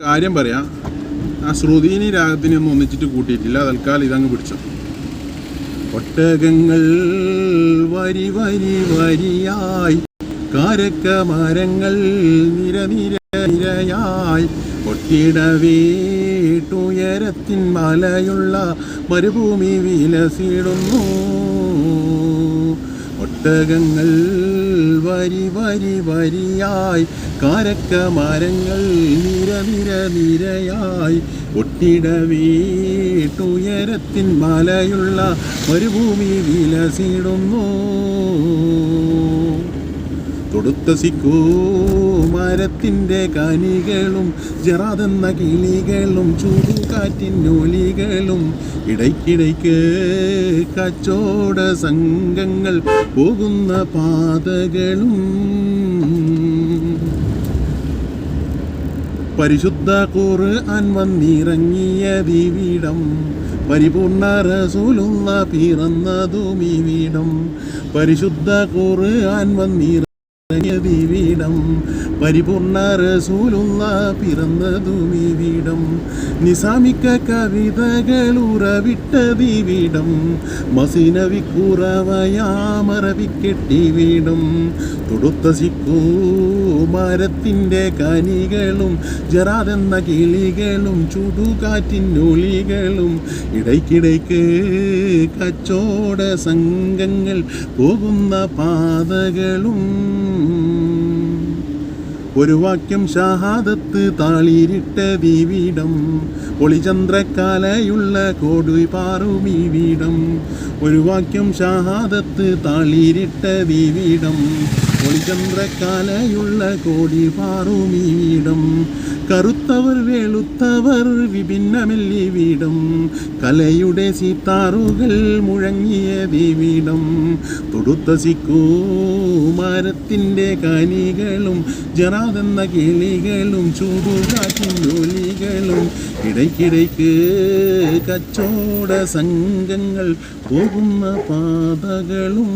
കാര്യം പറയാം. ആ ശ്രുതിനി രാഗത്തിനെ ഒന്നും ഒന്നിച്ചിട്ട് കൂട്ടിയിട്ടില്ല. തൽക്കാലം ഇതങ്ങ് പിടിച്ചു. ഒട്ടകങ്ങൾ വരി വരി വരിയായി. കാരക്ക മരങ്ങൾ നിര നിര നിരയായി. ഒട്ടിടവേട്ടുയരത്തിൻ മലയുള്ള മരുഭൂമി വിലസിടുന്നു. ഒട്ടകങ്ങൾ വരി വരി വരിയായി. കാരക്ക മരങ്ങൾ നിര നിര നിരയായി. ഒട്ടിട വീട്ടുയരത്തിൻ മലയുള്ള മരുഭൂമി വിലസിടുന്നു. തൊടുത്ത സിക്കൂ മരത്തിന്റെ കനികളും ജറാതെന്ന കിളികളും ചൂടുകാറ്റിനൊലികളും ഇടയ്ക്കിടയ്ക്ക് കച്ചോട സംഘങ്ങൾ പോകുന്ന പാതകളും. പരിശുദ്ധ ഖുർആൻ വന്നിറങ്ങിയ ദിവിടം പരിപൂർണ റസൂലുള്ള പിറന്നതും വീടം പരിശുദ്ധ ഖുർആൻ വന്നിറങ്ങിയ ദിവിടം പരിപൂർണ റസൂലുള്ള പിറന്നതും ഈ വീടം നിസാമിക്ക കവിതകൾ ഉറവിട്ട ദിവിടം മസിനവി കുറവയാമറവിക്കെട്ടി വീടും തൊടുത്ത സിക്കൂ മരത്തിന്റെ കനികളും ജറാതെന്ന കിളികളും ചുടുകാറ്റിൻ ഒളികളും ഇടയ്ക്കിടയ്ക്ക് കച്ചോട സംഘങ്ങൾ പോകുന്ന പാതകളും. ഒരു വാക്യം ഷഹാദത്ത് താളിരിട്ട ദീവീടം ഒളിചന്ദ്രക്കാലയുള്ള കോടി ഈ വീടം. ഒരു വാക്യം ഷഹാദത്ത് താളിരിട്ട വീടം ഒളിചന്ദ്രക്കാലയുള്ള കോടി പാറുമീ വീടം. കറുത്തവർ വെളുത്തവർ വിഭിന്നമെല്ലി വീടം. കലയുടെ സീത്താറുകൾ മുഴങ്ങിയ ദീവീടം തൊടുത്ത സിക്കൂ മരത്തിന്റെ കനികളും ജറാതെന്ന കിളികളും ചൂടുകാറ്റിൻ ഒലികളും ഇടയ്ക്കിടയ്ക്ക് കച്ചോട സംഘങ്ങൾ പോകുന്ന പാതകളും